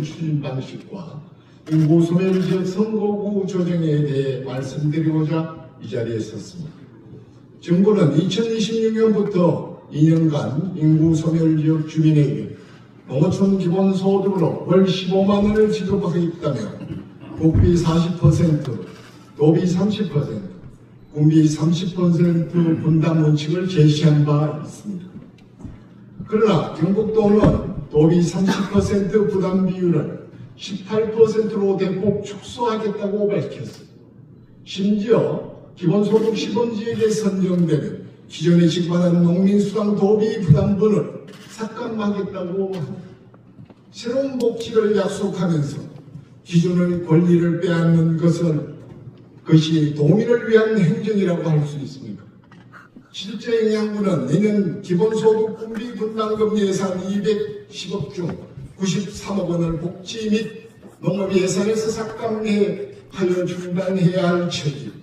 추진 방식과 인구 소멸 지역 선거구 조정에 대해 말씀드리고자 이 자리에 섰습니다. 정부는 2026년부터 2년간 인구 소멸 지역 주민에게 농어촌 기본소득으로 월 15만 원을 지급하겠다며 국비 40%, 도비 30%, 군비 30% 분담 원칙을 제시한 바 있습니다. 그러나 경북도는 도비 30% 부담 비율을 18%로 대폭 축소하겠다고 밝혔습니다. 심지어 기본소득 시범지역에 선정되는 기존에 지급하는 농민수당 도비 부담분을 삭감하겠다고. 새로운 복지를 약속하면서 기존의 권리를 빼앗는 것은 그것이 도민을 위한 행정이라고 할 수 있습니까? 실제 영양분은 내년 기본소득 분비 분담금 예산 210억 중 93억 원을 복지 및 농업 예산에서 삭감해 하여 중단해야 할 처지.